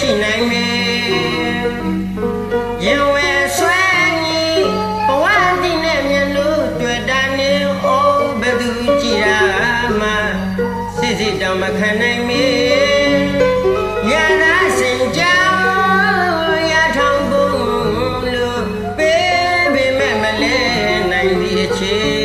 ရှိနိုင်မယ်ရင်ဝဲဆွဲကြီးဘဝတည်နဲ့မြန်လို့တွေ့တာနေအိုးဘယ်သူကြည်ရမှာစစ်စစ်တောင်မခံနိုင်မေရတာစင်ကြောင်းရထောင်ကုန်လို့ပေးပေမဲ့မလဲနိုင်ဒီအချင်း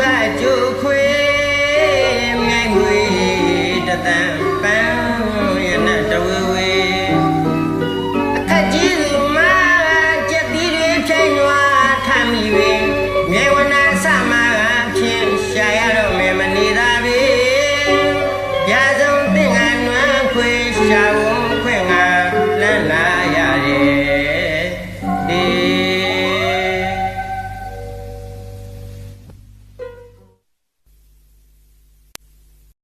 ကကြိုခွေငယ်ငွေတသံ